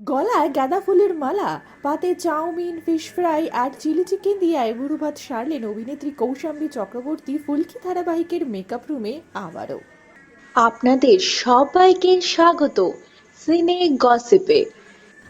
গলায় গাঁদা ফুলের মালা, পাতে চাউমিন ফিশ ফ্রাই আর চিলি চিকেন দিয়ে আইবুড়ো ভাত সারলেন অভিনেত্রী কৌশাম্বী চক্রবর্তী ফুলকি ধারাবাহিকের মেকআপ রুমে আবারও। আপনাদের সবাইকে স্বাগত। সিনে গসিপে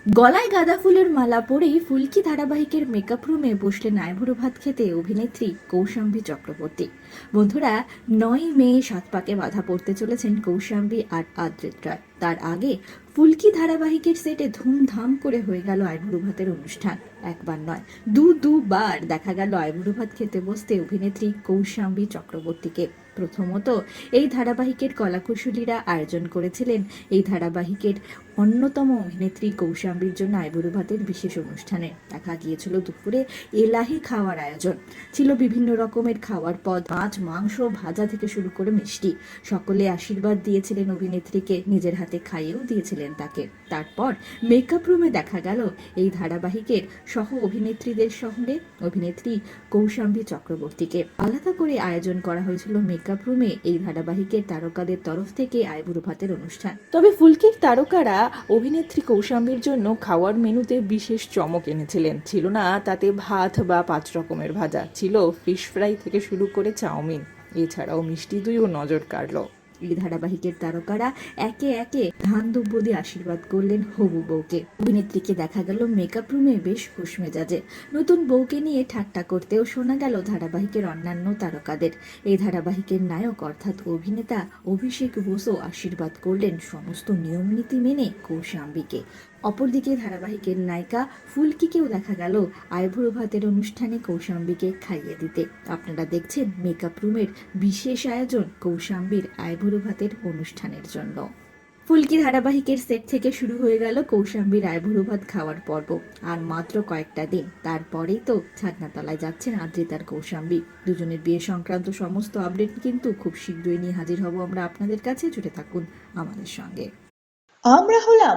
গলায় গাঁদা ফুলের মালা পরেই ফুলকি ধারাবাহিকের মেকআপ রুমে বসলেন আইবুড়ো ভাত খেতে অভিনেত্রী কৌশাম্বী চক্রবর্তী। বন্ধুরা, নয় মে সাত পাকে বাধা পড়তে চলেছেন কৌশাম্বী আর আদ্রিত রায়। তার আগে ফুলকি ধারাবাহিকের সেটে ধুমধাম করে হয়ে গেল আইবুড়ো ভাতের অনুষ্ঠান। একবার নয় দু দুবার দেখা গেল আইবুড়ো ভাত খেতে বসতে অভিনেত্রী কৌশাম্বী চক্রবর্তীকে। প্রথমত, এই ধারাবাহিকের কলাকুশলীরা আয়োজন করেছিলেন এই ধারাবাহিকের অন্যতম অভিনেত্রী কৌশাম্বীর জন্য আইবুড়ো ভাতের বিশেষ অনুষ্ঠানে। দেখা গিয়েছিল দুপুরে এলাহি খাওয়ার আয়োজন। ছিল বিভিন্ন রকমের খাওয়ার পদ, মাছ, মাংস, ভাজা থেকে শুরু করে মিষ্টি। সকলে আশীর্বাদ দিয়েছিলেন অভিনেত্রীকে, নিজের হাতে খাইয়েও দিয়েছিলেন তাকে। তারপর মেকআপ রুমে দেখা গেল এই ধারাবাহিকের সহ অভিনেত্রীদের সঙ্গে অভিনেত্রী কৌশাম্বী চক্রবর্তীকে। আলাদা করে আয়োজন করা হয়েছিল মেকআপ রুমে এই ধারাবাহিকের তারকাদের তরফ থেকে আইবুড়ো ভাতের অনুষ্ঠান। তবে ফুলকির তারকারা অভিনেত্রী কৌশাম্বীর জন্য খাওয়ার মেনুতে বিশেষ চমক এনেছিলেন। ছিল না তাতে ভাত বা পাঁচ রকমের ভাজা। ছিল ফিশ ফ্রাই থেকে শুরু করে চাউমিন। এছাড়াও মিষ্টি দুইও নজর কাড়লো। এই ধারাবাহিকের তারকারা একে একে ধান দুব্য দিয়ে আশীর্বাদ করলেন হবু বউকে। অভিনেত্রীকে দেখা গেল মেকআপ রুমে বেশ খুশ মেজাজে। নতুন বউকে নিয়ে ঠাট্টা করতেও শোনা গেল ধারাবাহিকের অন্যান্য তারকাদের। এই ধারাবাহিকের নায়ক অর্থাৎ অভিনেতা অভিষেক বসু আশীর্বাদ করলেন সমস্ত নিয়ম নীতি মেনে কৌশাম্বীকে। অপরদিকে ধারাবাহিকের নায়িকা ফুলকিকেও দেখা গেল আইভুড়ো ভাতের অনুষ্ঠানে কৌশাম্বীকে খাইয়ে দিতে। আপনারা দেখছেন মেকআপ রুমের বিশেষ আয়োজন কৌশাম্বীর আইভুড়ো ভাতের অনুষ্ঠানের জন্য। ফুলকি ধারাবাহিকের সেট থেকে শুরু হয়ে গেল কৌশাম্বীর আইভুড়ো ভাত খাওয়ার পর্ব। আর মাত্র কয়েকটা দিন, তারপরেই তো ছাদনাতলায় যাচ্ছেন আদ্রিতার কৌশাম্বী। দুজনের বিয়ে সংক্রান্ত সমস্ত আপডেট কিন্তু খুব শীঘ্রই নিয়ে হাজির হব আমরা আপনাদের কাছে। জুড়ে থাকুন আমাদের সঙ্গে। আমরা হলাম